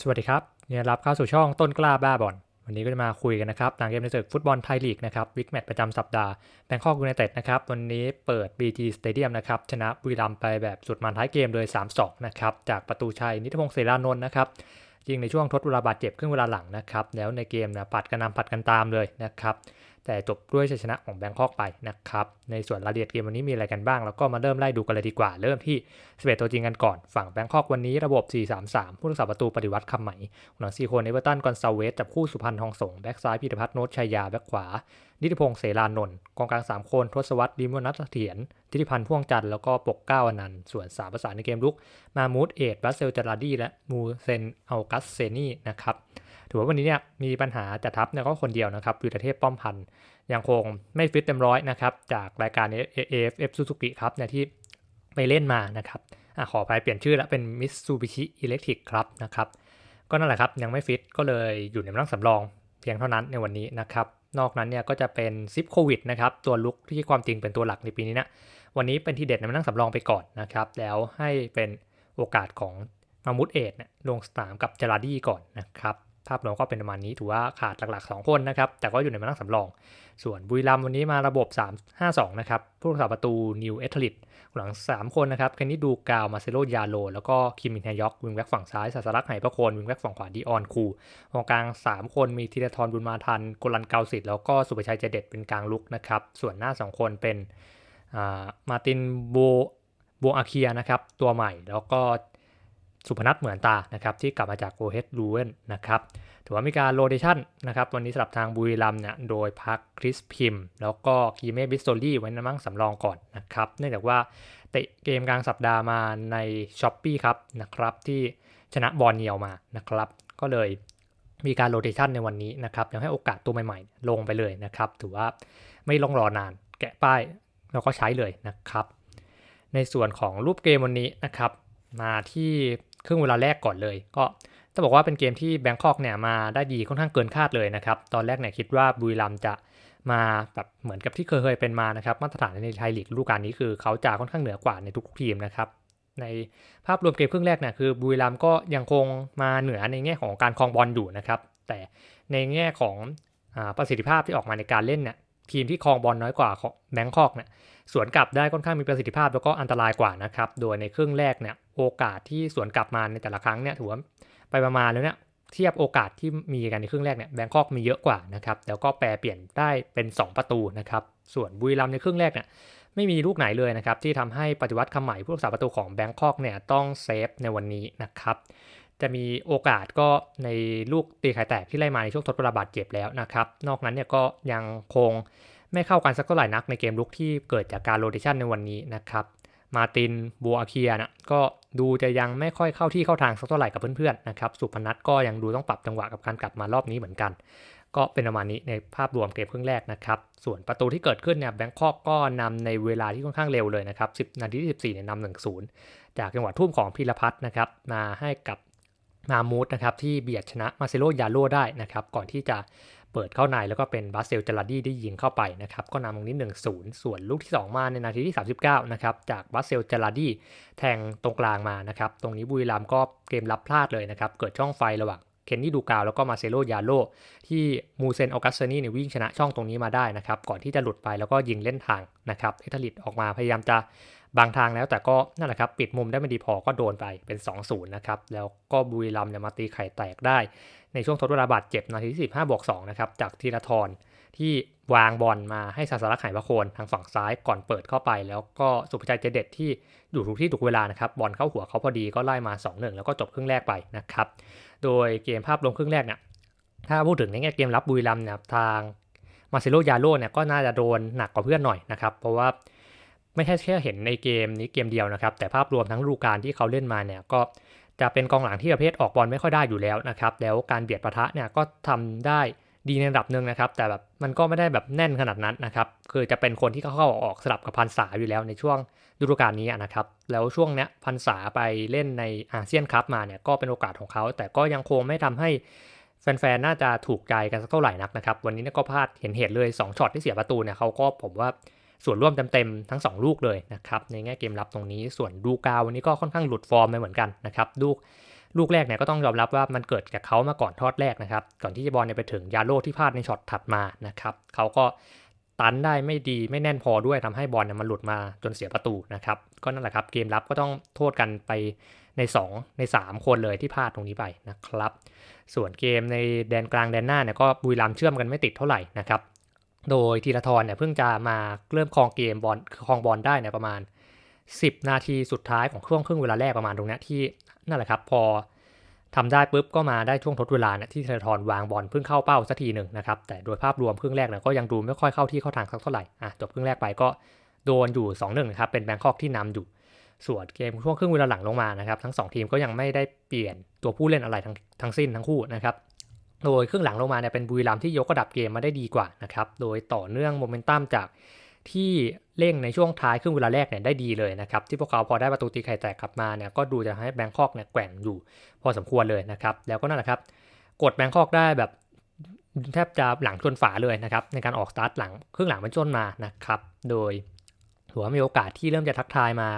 สวัสดีครับยินดีรับเข้าสู่ช่องต้นกล้าบ้าบอลวันนี้ก็จะมาคุยกันนะครับหลังเกมในศึกฟุตบอลไทยลีกนะครับวิกแมตช์ประจำสัปดาห์แบงคอกยูไนเต็ดนะครับวันนี้เปิด BG Stadium นะครับชนะบุรีรัมย์ไปแบบสุดมันท้ายเกมโดย3-2 นะครับจากประตูชัยนิติพงศ์เสรานนท์นะครับยิงในช่วงทดเวลาบาดเจ็บครึ่งเวลาหลังนะครับแล้วในเกมนะปัดกันนำปัดกันตามเลยนะครับ แต่จบด้วยชัยชนะของแบงคอกไปนะครับ ในส่วนรายละเอียดเกมวันนี้มีอะไรกันบ้าง แล้วก็มาเริ่มไล่ดูกันเลยดีกว่า เริ่มที่ 11 ตัวจริงกันก่อน ฝั่งแบงคอกวันนี้ระบบ 4-3-3 ผู้รักษาประตูปฏิวัติคำใหม่หลังซีโคนเอเวอร์ตันกอนซาเวสจับคู่สุพรรณทองสงแบ็กซ้ายพิรพัฒน์โนตชัยยาแบ็กขวา นิติพงศ์เสรานนท์กองกลาง 3 คนทศวรรษดิมวนัทเถียรทิติพันธ์พ่วงจันทร์แล้วก็ปกเก้าอนันต์ส่วน3ประสานในเกมลุก มามูดเอ็ดบัสเซลจาราดีและมูเซนอัลกัสเซนีนะครับ ถือว่าวันนี้เนี่ยมีปัญหาจัดทัพเนี่ยก็คนเดียวนะครับวิรเทพป้อมพันธ์ยังคงไม่ฟิตเต็มร้อยนะครับจากรายการ AFF Suzuki ครับเนี่ยที่ไปเล่นมานะครับอขอไปเปลี่ยนชื่อแล้วเป็น Mitsubishi Electric ครับนะครับก็นั่นแหละครับยังไม่ฟิตก็เลยอยู่ในร่างสำรองเพียงเท่านั้นในวันนี้นะครับนอกนั้นเนี่ยก็จะเป็นซิปโควิดนะครับตัวลุกที่ความจริงเป็นตัวหลักในปีนี้นะวันนี้เป็นทีเด็ดในนั่งสำรองไปก่อนนะครับแล้วให้เป็นโอกาสของมามุดเอดนี่ยลงสนามกับจาราดี้ก่อนนะครับ ภาพรวมก็เป็นประมาณนี้ถือว่าขาดหลักๆ 2 คนนะครับ แต่ก็อยู่ในมานั่งสำรอง ส่วนบุรีรัมย์วันนี้มาระบบ 3-5-2 นะครับ ผู้รักษาประตูนิวเอทลิตหลัง 3 คนนะครับเคนนี่ดูกาวมาเซโลยาโล แล้วก็คิมมินแฮยอกวิงแบ็กฝั่งซ้ายสัสลักไหประโคนวิงแบ็กฝั่งขวาดีออนคูกองกลาง 3 คนมีธีรทรบุญมาทันกลันเกาสิทธิ์แล้วก็สุภชัยเจเด็ดเป็นกลางลุกนะครับส่วนหน้า 2 คนเป็นมาตินโบโบอาเคียนะครับตัวใหม่แล้วก็ สุพนัทเหมือนตานะครับที่กลับมาจากโอเฮดลูเวนนะครับถือว่ามีการโรเดชันนะครับวันนี้สำหรับทางบุรีรัมเนี่ยโดยพักคริสพิมแล้วก็คีเมบิสโตลี่ไว้นมั่งสำรองก่อนนะครับเนื่องจากว่าเตะเกมกลางสัปดาห์มาในช้อปปี้ครับนะครับที่ชนะบอลเนียวมานะครับก็เลยมีการโรเดชันในวันนี้นะครับยังให้โอกาสตัวใหม่ๆ ลงไปเลยนะครับถือว่าไม่ลงรอนานแกะป้ายแล้วก็ใช้เลยนะครับ ในส่วนของรูปเกมวันนี้นะครับมาที่ ครึ่งเวลาแรกก่อนเลย ก็ต้องบอกว่าเป็นเกมที่แบงคอกเนี่ยมาได้ดีค่อนข้างเกินคาดเลยนะครับ ตอนแรกเนี่ยคิดว่าบุรีรัมจะมาแบบเหมือนกับที่เคยเป็นมานะครับ มาตรฐานในไทยลีกฤดูกาลนี้คือเขาจะค่อนข้างเหนือกว่าในทุกทีมนะครับ ในภาพรวมเกมครึ่งแรกเนี่ยคือบุรีรัมก็ยังคงมาเหนือในแง่ของการครองบอลอยู่นะครับ แต่ในแง่ของประสิทธิภาพที่ออกมาในการเล่นเนี่ยทีมที่ครองบอลน้อยกว่าแบงคอกเนี่ย สวนกลับได้ค่อนข้างมีประสิทธิภาพแล้วก็อันตรายกว่านะครับ โดยในครึ่งแรกเนี่ยโอกาสที่สวนกลับมาในแต่ละครั้งเนี่ยถือว่าไปประมาณแล้วเนี่ยเทียบโอกาสที่มีกันในครึ่งแรกเนี่ยแบงคอกมีเยอะกว่านะครับแล้วก็แปรเปลี่ยนได้เป็น 2 ประตูนะครับส่วนบุรีรัมในครึ่งแรกเนี่ยไม่มีลูกไหนเลยนะครับที่ทำให้ปฏิวัติคำใหม่ผู้รักษาประตูของแบงคอกเนี่ยต้องเซฟในวันนี้นะครับจะมีโอกาสก็ในลูกตีไข่แตกที่ไล่มาในช่วงทดเวลาบาดเจ็บแล้วนะครับ นอกนั้นเนี่ยก็ยังคง ไม่เข้ากันสักเท่าไหร่นักในเกมลุกที่เกิดจากการโรเตชันในวันนี้นะครับมาตินบัวอาเคียนะก็ดูจะยังไม่ค่อยเข้าที่เข้าทางสักเท่าไหร่กับเพื่อนๆนะครับสุพนัทก็ยังดูต้องปรับจังหวะกับการกลับมารอบนี้เหมือนกัน ก็เป็นประมาณนี้ในภาพรวมเกมครึ่งแรกนะครับส่วนประตูที่เกิดขึ้นเนี่ยแบงคอกก็นำในเวลาที่ค่อนข้างเร็วเลยนะครับ10นาทีที่14เนี่ยนำหนึ่งศูนย์จากจังหวะทุ่มของพีรพัฒน์นะครับมาให้กับมามูดนะครับที่เบียดชนะมาเซโลยาโลได้นะครับก่อนที่จะ เปิดเข้าในแล้วก็เป็นบาเซลจาราดี้ได้ยิงเข้าไปนะครับก็นำตรงนี้ 1-0 ส่วนลูกที่ 2 มาในนาทีที่ 39 นะครับ จากบาเซลจาราดี้แทงตรงกลางมานะครับ ตรงนี้บุรีรัมก็เกมรับพลาดเลยนะครับ เกิดช่องไฟระหว่างเคนนี่ดูกาวแล้วก็มาเซโลยาโลที่มูเซนออกัสเซนี่เนี่ยวิ่งชนะช่องตรงนี้มาได้นะครับ ก่อนที่จะหลุดไปแล้วก็ยิงเล่นทางนะครับเอทลิตออกมาพยายามจะ บางทางแล้วแต่ก็นั่นแหละครับปิดมุมได้ไม่ดีพอก็โดนไปเป็น 2-0นะครับแล้วก็บุรีรัมเนี่ยมาตีไข่แตกได้ ในช่วงทดเวลาบาดเจ็บนาทีที่15บวก2นะครับจากธีรทรที่วางบอลมาให้ซาสารักไหพระโคนทางฝั่งซ้ายก่อนเปิดเข้าไป แล้วก็สุภชัยเจเด็ดที่อยู่ทุกที่ถูกเวลานะครับบอลเข้าหัวเขาพอดีก็ไล่มา 2-1 แล้วก็จบครึ่งแรกไปนะครับโดยเกมภาพรวมครึ่งแรกเนี่ยถ้าพูดถึงในแง่เกมรับบุรีรัมเนี่ยทางมาเซโลยาโลเนี่ยก็น่าจะโดนหนักกว่าเพื่อนหน่อยนะครับเพราะว่า ไม่ใช่แค่เห็นในเกมนี้เกมเดียวนะครับ แต่ภาพรวมทั้งรูการที่เขาเล่นมาเนี่ยก็จะเป็นกองหลังที่ประเภทออกบอลไม่ค่อยได้อยู่แล้วนะครับ แล้วการเบียดประทะเนี่ยก็ทำได้ดีในระดับหนึ่งนะครับ แต่แบบมันก็ไม่ได้แบบแน่นขนาดนั้นนะครับ คือจะเป็นคนที่เข้าออกสลับกับพันษาอยู่แล้วในช่วงฤดูกาลนี้นะครับ แล้วช่วงเนี้ยพันษาไปเล่นในอาเซียนคัพมาเนี่ยก็เป็นโอกาสของเขา แต่ก็ยังคงไม่ทำให้แฟนๆ น่าจะถูกใจกันสักเท่าไหร่นักนะครับ วันนี้ก็พลาดเห็นเหตุเลย2ช็อตที่เสียประตูเนี่ยเขาก็ผมว่า ส่วนร่วมเต็มๆทั้ง 2 ลูกเลยนะครับในแง่เกมรับตรงนี้ส่วนดูกาววันนี้ก็ค่อนข้างหลุดฟอร์มไปเหมือนกันนะครับลูกลูกแรกเนี่ยก็ต้องยอมรับว่ามันเกิดจากเขามาก่อนทอดแรกนะครับก่อนที่จะบอลเนี่ยไปถึงยาโลที่พลาดในช็อตถัดมานะครับเขาก็ตันได้ไม่ดีไม่แน่นพอด้วยทำให้บอลเนี่ยมันหลุดมาจนเสียประตูนะครับก็นั่นแหละครับเกมรับก็ต้องโทษกันไปใน 2 ใน 3 คนเลยที่พลาดตรงนี้ไปนะครับ ส่วนเกมในแดนกลางแดนหน้าเนี่ยก็บุรีรัมเชื่อมกันไม่ติดเท่าไหร่นะครับ โดยธีรทรเนี่ยเพิ่งจะมาเริ่มครองเกมบอลครองบอลได้เนี่ยประมาณ 10 นาทีสุดท้ายของช่วงครึ่งเวลาแรกประมาณตรงเนี้ยที่นั่นแหละครับ พอทำได้ปุ๊บก็มาได้ช่วงทดเวลาเนี่ยที่ธีรทรวางบอลเพิ่งเข้าเป้าสักทีหนึ่งนะครับแต่โดยภาพรวมครึ่งแรกเนี่ยก็ยังดูไม่ค่อยเข้าที่เข้าทางสักเท่าไหร่อะจบครึ่งแรกไปก็โดนอยู่2-1นะครับเป็นแบงคอกที่นำอยู่ส่วนเกมช่วงครึ่งเวลาหลังลงมานะครับทั้ง 2 ทีมก็ยังไม่ได้เปลี่ยนตัวผู้เล่นอะไรทั้งทั้งสิ้นทั้งคู่นะครับ โดยครึ่งหลังลงมาเนี่ยเป็นบุรีรัมที่ยกระดับเกมมาได้ดีกว่านะครับ โดยต่อเนื่องโมเมนตัมจากที่เร่งในช่วงท้ายครึ่งเวลาแรกเนี่ยได้ดีเลยนะครับ ที่พวกเขาพอได้ประตูตีไข่แตกกลับมาเนี่ยก็ดูจะให้แบงคอกเนี่ยแกว่งอยู่พอสมควรเลยนะครับ แล้วก็นั่นแหละครับ กดแบงคอกได้แบบแทบจะหลังชนฝาเลยนะครับในการออกสตาร์ทหลังครึ่งหลังเป็นต้นมานะครับ โดยถือว่ามีโอกาสที่เริ่มจะทักทายมา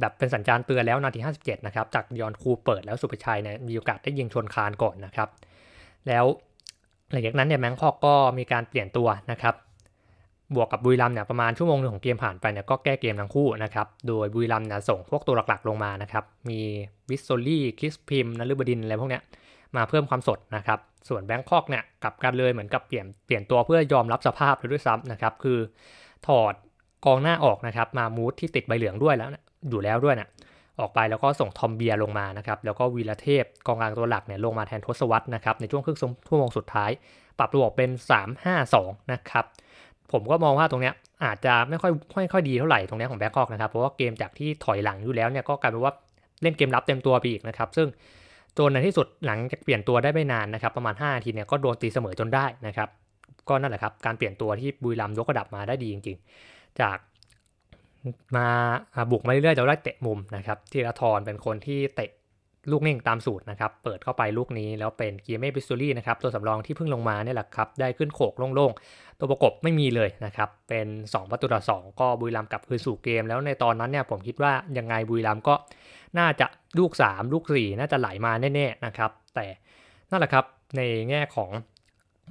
แบบเป็นสัญญาณเตือนแล้วนาที 57 นะครับจากยอนคูเปิดแล้วสุภชัยเนี่ยมีโอกาสได้ยิงชนคานก่อนนะครับ แล้วหลังจากนั้นเนี่ยแมงคอกก็มีการเปลี่ยนตัวนะครับ บวกกับบุรีรัมย์เนี่ยประมาณชั่วโมงหนึ่งของเกมผ่านไปเนี่ยก็แก้เกมทั้งคู่นะครับ โดยบุรีรัมย์เนี่ยส่งพวกตัวหลักๆลงมานะครับ มีวิสโซลี่คริสพิมนฤบดินอะไรพวกเนี้ยมาเพิ่มความสดนะครับ ส่วนแบงคอกเนี่ยกลับกันเลยเหมือนกับเปลี่ยนเปลี่ยนตัวเพื่อยอมรับสภาพเลยด้วยซ้ำนะครับ คือถอดกองหน้าออกนะครับ มามูดที่ติดใบเหลืองด้วยแล้วนะอยู่แล้วด้วยนะ ออกไปแล้วก็ส่งทอมเบียลงมานะครับแล้วก็วีรเทพกองกลางตัวหลักเนี่ยลงมาแทนทศวรรษนะครับในช่วงครึ่งชั่วโมงสุดท้าย ปรับระบบเป็น 3-5-2 นะครับผมก็มองว่าตรงเนี้ยอาจจะไม่ค่อยไม่ค่อยดีเท่าไหร่ตรงเนี้ยของแบงคอกนะครับเพราะว่าเกมจากที่ถอยหลังอยู่แล้วเนี่ยก็กลายเป็นว่าเล่นเกมรับเต็มตัวไปอีกนะครับซึ่งจนในที่สุดหลังจากเปลี่ยนตัวได้ไม่นานนะครับประมาณ5นาทีเนี่ยก็โดนตีเสมอจนได้นะครับก็นั่นแหละครับการเปลี่ยนตัวที่บุรีรัมย์ยกระดับมาได้ดีจริง ๆ จาก มาบุกมาเรื่อยๆจะได้เตะมุมนะครับธีรทรเป็นคนที่เตะลูกนิ่งตามสูตรนะครับ เปิดเข้าไปลูกนี้แล้วเป็นเกียร์เม่บิสตูรี่นะครับ ตัวสำรองที่เพิ่งลงมาเนี่ยแหละครับ ได้ขึ้นโขกโล่งๆ ตัวประกบไม่มีเลยนะครับ เป็น 2 ประตูต่อ 2 ก็บุรีรัมย์กลับคืนสู่เกม แล้วในตอนนั้นเนี่ยผมคิดว่ายังไงบุรีรัมย์ก็น่าจะลูก 3 ลูก 4 น่าจะไหลมาแน่ๆนะครับ แต่นั่นแหละครับในแง่ของ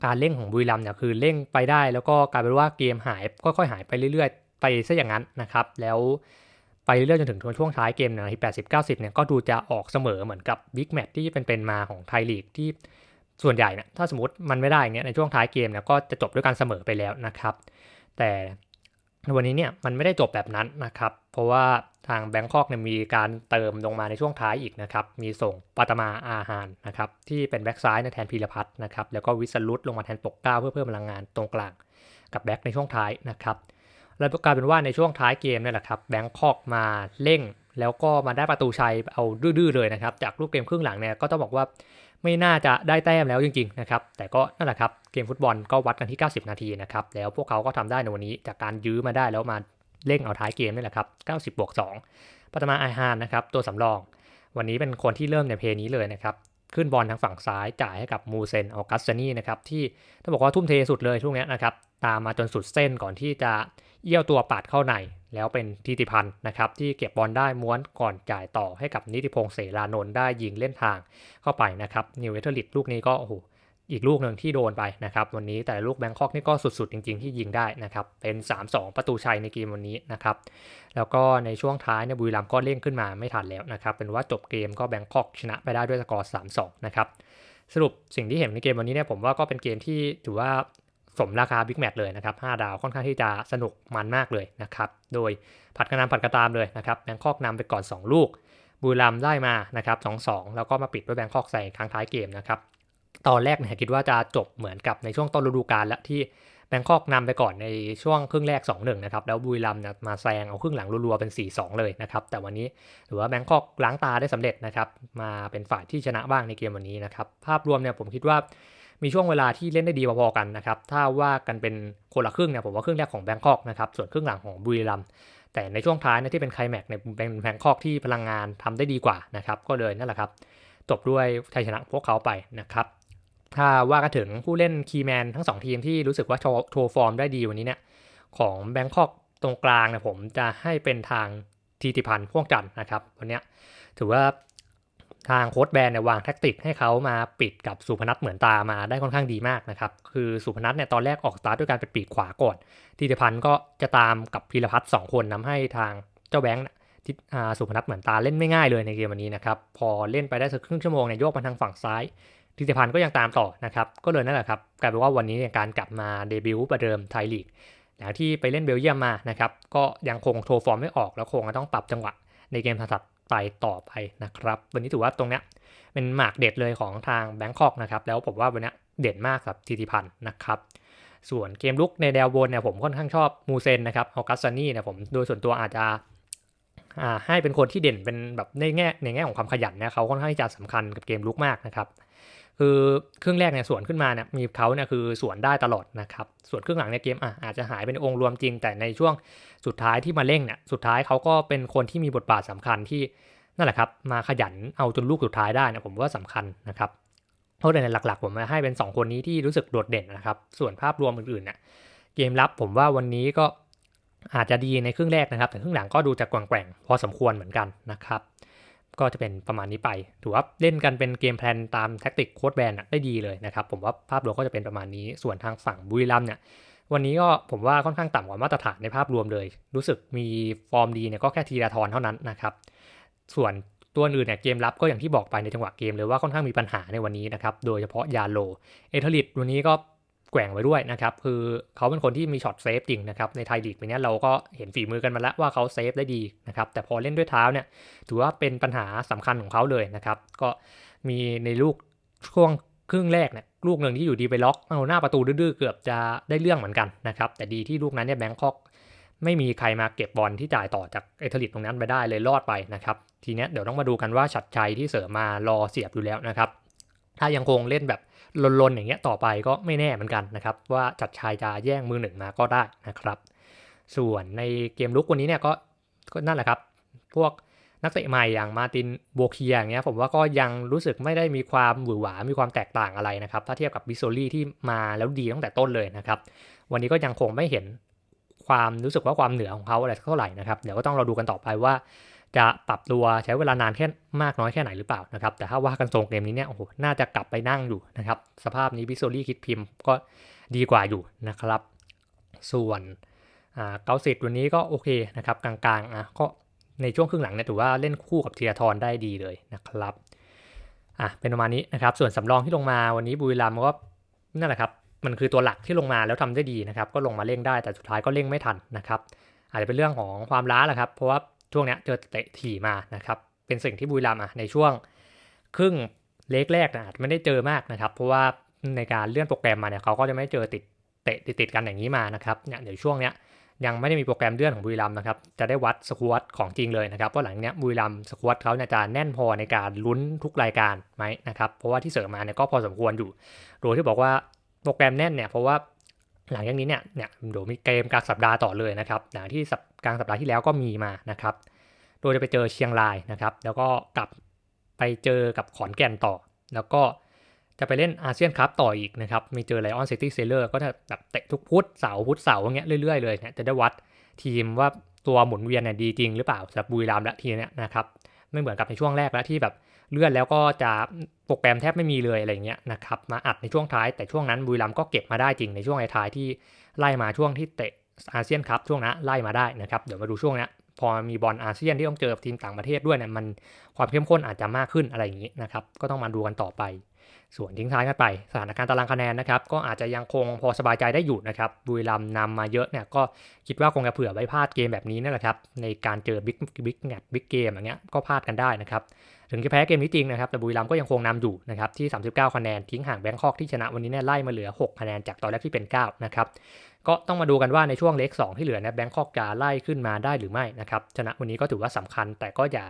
การเล่งของบุรีรัมย์เนี่ยคือเร่งไปได้ แล้วก็กลายเป็นว่าเกมหายค่อยๆหายไปเรื่อยๆ ไปซะอย่างนั้นนะครับ แล้วไปเรื่อยจนถึงช่วงท้ายเกมนาที80 90เนี่ยก็ดูจะออกเสมอเหมือนกับบิ๊กแมตช์ที่เป็นเป็นมาของไทยลีกที่ส่วนใหญ่นะถ้าสมมติมันไม่ได้เงี้ยในช่วงท้ายเกมเนี่ยก็จะจบด้วยการเสมอไปแล้วนะครับ แต่วันนี้เนี่ยมันไม่ได้จบแบบนั้นนะครับ เพราะว่าทางแบงคอกเนี่ยมีการเติมลงมาในช่วงท้ายอีกนะครับ มีส่งปาตมาอาหารนะครับที่เป็นแบ็กซ้ายในแทนพีรพัฒน์นะครับแล้วก็วิสรุตลงมาแทนปกเก้าเพื่อเพิ่มพลังงานตรงกลางกับแบ็กในช่วงท้ายนะครับ แล้วกลายเป็นว่าในช่วงท้ายเกมเนี่ยแหละครับแบงคอกมาเร่ง แล้วก็มาได้ประตูชัยเอาดื้อๆเลยนะครับ จากลูกเกมครึ่งหลังเนี่ยก็ต้องบอกว่าไม่น่าจะได้แต้มแล้วจริงๆนะครับแต่ก็นั่นแหละครับเกมฟุตบอลก็วัดกันที่ 90 นาทีนะครับแล้วพวกเขาก็ทำได้ในวันนี้จากการยื้อมาได้แล้วมาเร่งเอาท้ายเกมนี่แหละครับ 90 บวก 2ปัตมาไอฮานนะครับตัวสำรอง วันนี้เป็นคนที่เริ่มในเพลนี้เลยนะครับ ขึ้นบอลทางฝั่งซ้ายจ่ายให้กับมูเซนออกัสซานี่นะครับที่ต้องบอกว่าทุ่มเทสุดเลยช่วงนี้นะครับ ตามมาจนสุดเส้นก่อนที่จะ เอี้ยวตัวปาดเข้าใน แล้วเป็นทิติพันธ์นะครับที่เก็บบอลได้ม้วนก่อนจ่ายต่อให้กับนิติพงษ์เสรานนท์ได้ยิงเล่นทางเข้าไปนะครับนิวเวเทอร์ลิตลูกนี้ก็โอ้โหอีกลูกหนึ่งที่โดนไปนะครับวันนี้แต่ลูกแบงคอกนี่ก็สุดๆ จริง ๆ ที่ยิงได้นะครับเป็น 3-2 ประตูชัยในเกมวันนี้นะครับแล้วก็ในช่วงท้ายเนี่ยบุรีรัมย์ก็เร่งขึ้นมาไม่ทันแล้วนะครับเป็นว่าจบเกมก็แบงคอกชนะไปได้ด้วยสกอร์ 3-2 นะครับสรุปสิ่งที่เห็นในเกมวันนี้เนี่ยผมว่าก็เป็นเกมที่ถือว่า สมราคาบิ๊กแมตเลยนะครับ 5 ดาวค่อนข้างที่จะสนุกมันมากเลยนะครับ โดยผัดกระนำผัดกระตามเลยนะครับแบงคอกนำไปก่อน 2 ลูกบูรัมได้มานะครับ2-2 แล้วก็มาปิดด้วยแบงคอกใส่ครั้งท้ายเกมนะครับตอนแรกเนี่ยคิดว่าจะจบเหมือนกับในช่วงต้นฤดูกาลและที่แบงคอกนำไปก่อนในช่วงครึ่งแรก 2-1 นะครับ แล้วบุรีรัมย์มาแซงเอาครึ่งหลังรัวๆเป็น 4-2 เลยนะครับ แต่วันนี้ถือว่าแบงคอกล้างตาได้สำเร็จนะครับ มาเป็นฝ่ายที่ชนะบ้างในเกมวันนี้นะครับ ภาพรวมเนี่ยผมคิดว่า มีช่วงเวลาที่เล่นได้ดีพอๆกันนะครับถ้าว่ากันเป็นคนละครึ่งเนี่ยผมว่าครึ่งแรกของแบงคอกนะครับส่วนครึ่งหลังของบุรีรัมย์แต่ในช่วงท้ายนะที่เป็นไคลแม็กเนี่ยเป็นแบงคอกที่พลังงานทำได้ดีกว่านะครับก็เลยนั่นแหละครับจบด้วยชัยชนะพวกเขาไปนะครับถ้าว่ากันถึงผู้เล่นคีย์แมนทั้ง 2 ทีมที่รู้สึกว่าโชว์ฟอร์มได้ดีวันนี้เนี่ยของแบงคอกตรงกลางเนี่ยผมจะให้เป็นทางทีติพันธ์พ่วงจันทร์นะครับวันนี้ถือว่า ทางโค้ชแบนเนี่ยวางแท็กติกให้เขามาปิดกับสุพนัทเหมือนตามาได้ค่อนข้างดีมากนะครับ คือสุพนัทเนี่ยตอนแรกออกสตาร์ทด้วยการเป็นปีกขวาก่อนทีเดพันธ์ก็จะตามกับพีรพัฒน์สองคนนำให้ทางเจ้าแบงค์ที่สุพนัทเหมือนตาเล่นไม่ง่ายเลยในเกมวันนี้นะครับ พอเล่นไปได้สักครึ่งชั่วโมงเนี่ยโยกมาทางฝั่งซ้ายทีเดพันธ์ก็ยังตามต่อนะครับก็เลยนั่นแหละครับกลายเป็นว่าวันนี้เนี่ยการกลับมาเดบิวต์ประเดิมไทยลีกหลังที่ไปเล่นเบลเยียมมานะครับก็ยังคงโทรฟอร์มไม่ออกแล้วคงต้องปรับจังหวะในเกมถัด ไปต่อไปนะครับ วันนี้ถือว่าตรงเนี้ยเป็นหมากเด็ดเลยของทางแบงคอกนะครับ แล้วผมว่าวันนี้เด่นมากกับทีทีพันธ์นะครับส่วนเกมลุกในแนวบนเนี่ยผมค่อนข้างชอบมูเซนนะครับออกัสซานี่เนี่ยผมโดยส่วนตัวอาจจะให้เป็นคนที่เด่นเป็นแบบในแง่ในแง่ของความขยันเนี่ยเขาค่อนข้างจะสำคัญกับเกมลุกมากนะครับ คือเครึ่องแรกเนี่ยสวนขึ้นมาเนี่ยมีเขาเนี่ยคือสวนได้ตลอดนะครับ ส่วนเครึ่องหลังในเกมอะอาจจะหายเป็นองค์รวมจริง แต่ในช่วงสุดท้ายที่มาเร่งเนี่ยสุดท้ายเขาก็เป็นคนที่มีบทบาทสำคัญที่นั่นแหละครับมาขยันเอาจนลูกสุดท้ายได้นะผมว่าสำคัญนะครับเพราะในหลักๆ ผมมาให้เป็น 2 คนนี้ที่รู้สึกโดดเด่นนะครับ ส่วนภาพรวมอื่นๆเนี่ยเกมรับผมว่าวันนี้ก็อาจจะดีในครึ่งแรกนะครับ แต่ครึ่งหลังก็ดูจะแกว่งๆพอสมควรเหมือนกันนะครับ ก็จะเป็นประมาณนี้ไป ถือว่าเล่นกันเป็นเกมแพลนตามแท็กติกโค้ดแบนได้ดีเลยนะครับ ผมว่าภาพรวมก็จะเป็นประมาณนี้ ส่วนทางฝั่งบุรีรัมเนี่ยวันนี้ก็ผมว่าค่อนข้างต่ำกว่ามาตรฐานในภาพรวมเลย รู้สึกมีฟอร์มดีเนี่ยก็แค่ทีละทอนเท่านั้นนะครับ ส่วนตัวอื่นเนี่ยเกมรับก็อย่างที่บอกไปในจังหวะเกมเลยว่าค่อนข้างมีปัญหาในวันนี้นะครับ โดยเฉพาะยาโล เอเทลิตวันนี้ก็ แกว่งไว้ด้วยนะครับ คือเขาเป็นคนที่มีช็อตเซฟจริงนะครับในไทยลีกปีนี้เราก็เห็นฝีมือกันมาแล้วว่าเขาเซฟได้ดีนะครับแต่พอเล่นด้วยเท้าเนี่ยถือว่าเป็นปัญหาสำคัญของเขาเลยนะครับก็มีในลูกช่วงครึ่งแรกเนี่ยลูกหนึ่งที่อยู่ดีไปล็อกเอาหน้าประตูดื้อเกือบจะได้เรื่องเหมือนกันนะครับแต่ดีที่ลูกนั้นเนี่ยแบงคอกไม่มีใครมาเก็บบอลที่จ่ายต่อจากเอทลิตตรงนั้นไปได้เลยรอดไปนะครับทีนี้เดี๋ยวต้องมาดูกันว่าชัดชัยที่เสริมมารอเสียบอยู่แล้วนะครับถ้ายังคงเล่นแบบ ลนๆอย่างเงี้ยต่อไปก็ไม่แน่เหมือนกันนะครับ ว่าจัดชายจะแย่งมือหนึ่งมาก็ได้นะครับ ส่วนในเกมลุกวันนี้เนี่ยก็นั่นแหละครับ พวกนักเตะใหม่อย่างมาตินโบเคียอย่างเงี้ยผมว่าก็ยังรู้สึกไม่ได้มีความหวือหวา มีความแตกต่างอะไรนะครับ ถ้าเทียบกับบิโซลี่ที่มาแล้วดีตั้งแต่ต้นเลยนะครับ วันนี้ก็ยังคงไม่เห็นความรู้สึกว่าความเหนือของเขาอะไรเท่าไหร่นะครับ เดี๋ยวก็ต้องเราดูกันต่อไปว่า จะปรับตัวใช้เวลานานแค่มากน้อยแค่ไหนหรือเปล่านะครับ แต่ถ้าว่ากันทรงเกมนี้เนี่ยโอ้โหน่าจะกลับไปนั่งอยู่นะครับ สภาพนี้บิโซลี่คิดพิมพ์ก็ดีกว่าอยู่นะครับ ส่วนเกาสิตวันนี้ก็โอเคนะครับกลางๆอะก็ในช่วงครึ่งหลังเนี่ยถือว่าเล่นคู่กับเทียทรได้ดีเลยนะครับอะเป็นประมาณนี้นะครับ ส่วนสำรองที่ลงมาวันนี้บุรีรัมย์ก็นั่นแหละครับมันคือตัวหลักที่ลงมาแล้วทำได้ดีนะครับ ก็ลงมาเร่งได้แต่สุดท้ายก็เร่งไม่ทันนะครับ อาจจะเป็นเรื่องของความล้าแหละครับ เพราะว่า ช่วงนี้เจอเตะถี่มานะครับเป็นสิ่งที่บุรีรัมย์อะในช่วงครึ่งเล็กแรกนะอาจไม่ได้เจอมากนะครับ เพราะว่าในการเลื่อนโปรแกรมมาเนี่ยเขาก็จะไม่เจอติดเตะติดกันอย่างนี้มานะครับเนี่ยเดี๋ยวช่วงเนี้ยยังไม่ได้มีโปรแกรมเลื่อนของบุรีรัมย์นะครับจะได้วัดสควอตของจริงเลยนะครับว่าหลังเนี้ยบุรีรัมย์สควอตเขาเนี่ยจะแน่นพอในการลุ้นทุกรายการไหมนะครับเพราะว่าที่เสริมมาเนี่ยก็พอสมควรอยู่โดยที่บอกว่าโปรแกรมแน่นเนี่ยเพราะว่า หลังจากนี้เนี่ยเนี่ยเดี๋ยวมีเกมกลางสัปดาห์ต่อเลยนะครับหลังที่กลางสัปดาห์ที่แล้วก็มีมานะครับ โดยจะไปเจอเชียงรายนะครับ แล้วก็กลับไปเจอกับขอนแก่นต่อ แล้วก็จะไปเล่นอาเซียนคัพต่ออีกนะครับ มีเจอไลออนซิตี้เซเลอร์ก็จะแบบเตะทุกพุธเสาร์พุธเสาร์อย่างเงี้ยเรื่อยๆเลยเนี่ยจะได้วัดทีมว่าตัวหมุนเวียนเนี่ยดีจริงหรือเปล่าสำหรับบุรีรัมย์และทีเนี้ยนะครับ ไม่เหมือนกับในช่วงแรกแล้วที่แบบเลื่อนแล้วก็จะโปรแกรมแทบไม่มีเลยอะไรเงี้ยนะครับมาอัดในช่วงท้ายแต่ช่วงนั้นบุรีรัมย์ก็เก็บมาได้จริงในช่วงท้ายที่ไล่มาช่วงที่เตะอาเซียนครับช่วงนั้นไล่มาได้นะครับเดี๋ยวมาดูช่วงนี้พอมีบอลอาเซียนที่ต้องเจอทีมต่างประเทศด้วยเนี่ยมันความเข้มข้นอาจจะมากขึ้นอะไรอย่างนี้นะครับก็ต้องมาดูกันต่อไป ส่วนทิ้งท้ายกันไปสถานการณ์ตารางคะแนนนะครับก็อาจจะยังคงพอสบายใจได้อยู่นะครับบุรีรัมย์นำมาเยอะเนี่ยก็คิดว่าคงจะเผื่อไว้พลาดเกมแบบนี้นั่นแหละครับในการเจอบิ๊กบิ๊กแมตบิ๊กเกมอย่างเงี้ยก็พลาดกันได้นะครับถึงจะแพ้เกมนี้จริงนะครับแต่บุรีรัมย์ก็ยังคงนำอยู่นะครับที่ 39 คะแนนทิ้งห่างแบงคอกที่ชนะวันนี้เนี่ยไล่มาเหลือ 6 คะแนนจากตอนแรกที่เป็น 9 นะครับก็ต้องมาดูกันว่าในช่วงเล็ก 2 ที่เหลือเนี่ยแบงคอกจะไล่ขึ้นมาได้หรือไม่นะครับชนะวันนี้ก็ถือว่าสำคัญแต่ก็อย่า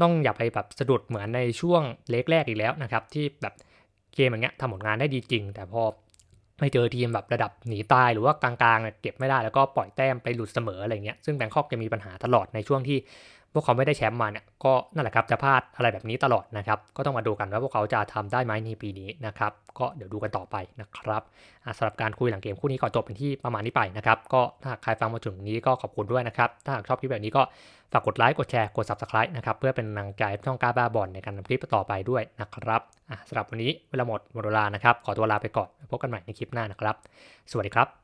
ต้องอย่าไปแบบสะดุดเหมือนในช่วงเล็กแรกอีกแล้วนะครับที่แบบ เกมอย่างเงี้ยทำผลงานได้ดีจริง แต่พอไม่เจอทีมแบบระดับหนีตายหรือว่ากลางๆเก็บไม่ได้แล้วก็ปล่อยแต้มไปหลุดเสมออะไรเงี้ยซึ่งแบงคอกจะมีปัญหาตลอดในช่วงที่พวกเขาไม่ได้แชมป์มาเนี่ยก็นั่นแหละครับจะพลาดอะไรแบบนี้ตลอดนะครับ ก็ต้องมาดูกันว่าพวกเขาจะทำได้ไหมในปีนี้นะครับ ก็เดี๋ยวดูกันต่อไปนะครับสำหรับการคุยหลังเกมคู่นี้ก็จบเป็นที่ประมาณนี้ไปนะครับ ก็ถ้าใครฟังมาถึงนี้ก็ขอบคุณด้วยนะครับ ถ้าหากชอบคลิปแบบนี้ก็ ฝากกดไลค์ กดแชร์ กด subscribe นะครับ เพื่อเป็นกำลังใจให้ช่องกาบ้าบอลในการทำคลิปต่อไปด้วยนะครับอะสำหรับวันนี้เวลาหมดหมดเวลานะครับ ขอตัวลาไปก่อน พบกันใหม่ในคลิปหน้านะครับ สวัสดีครับ